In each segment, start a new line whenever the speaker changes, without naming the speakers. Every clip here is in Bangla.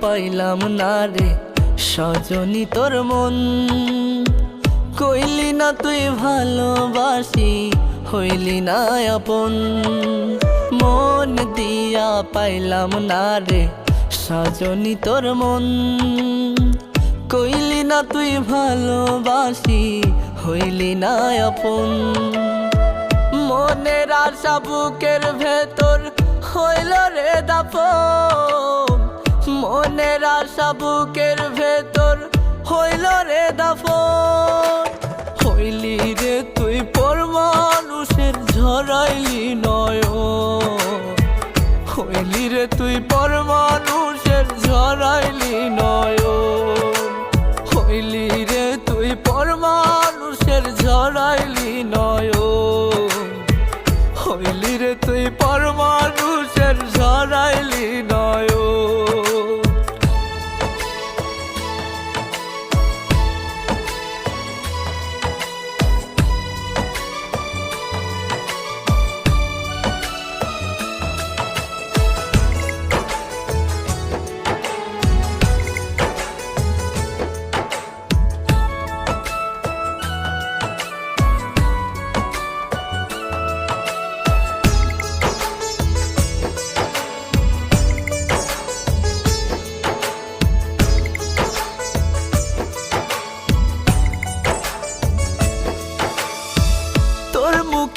পাইলাম না রে সজনী তোর মন। কইলি না তুই ভালোবাসি, হইলি না আপন। মন দিয়া পাইলাম না রে সজনী তোর মন। কইলি না তুই ভালোবাসি, হইলি না আপন। মনের আশা বুকের ভেতর হইল রে দাফন মনের আশা বুকের ভেতর হইল রে দাফন। হইলি রে তুই পর মানুষের ঝরাইলি নয় হইলি রে তুই পর মানুষের ঝরাইলি নয় হইলি রে তুই পর মানুষের ঝরাইলি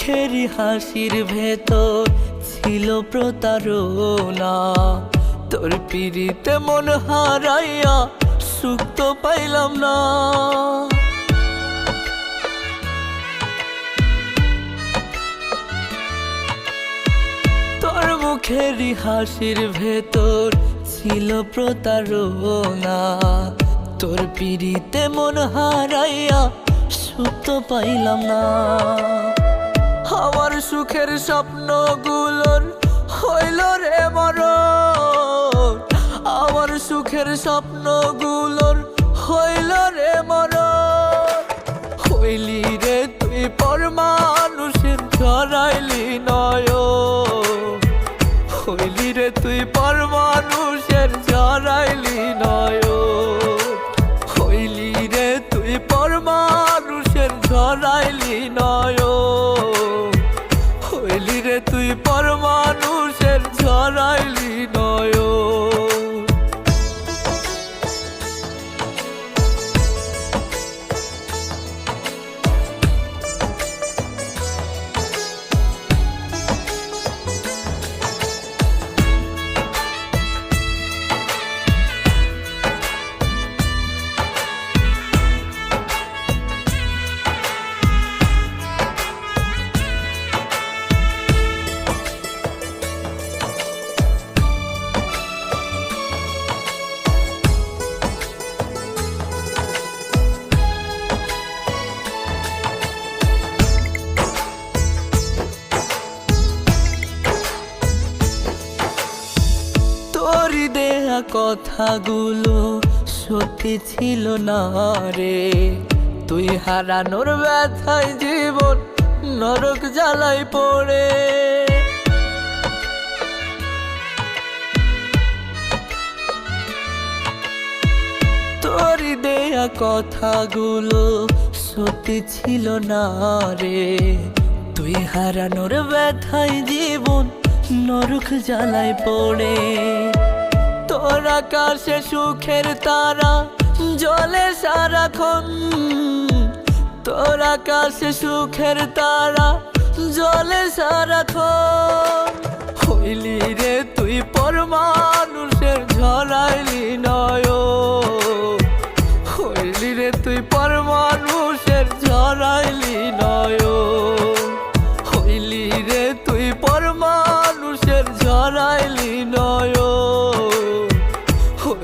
তোর মুখের হাসির ভেতর ছিল প্রতারণা। তোর পিড়িতে মন হারাইয়া সুখ তো পাইলাম না। তোর মুখের হাসির ভেতর ছিল প্রতারণা। তোর পিড়িতে মন হারাইয়া সুখ তো পাইলাম না। আমার সুখের স্বপ্ন স্বপ্নগুলোর হইল রে মর আমার সুখের স্বপ্ন স্বপ্নগুলোর হইল রে মর হইলি রে তুই পর মানুষের, ধরাইলি নয় তোরই কথাগুলো সত্যি ছিল না রে। তুই হারানোর ব্যথায় জীবন নরক জ্বালাই পড়ে। তোরই দেয়া কথাগুলো সত্যি ছিল না রে। তুই হারানোর ব্যথায় জীবন নরক জ্বালায় পড়ে। তোর আকাশে সুখের তারা জলে সারাক্ষণ। তোর আকাশে সুখের তারা জলে সারাক্ষণ। হইলি রে তুই পর মানুষের ঝরাইলি নয় হইলি রে তুই পর মানুষের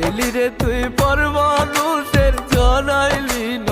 এলি রে তুই পর মানুষের জনাইলি না।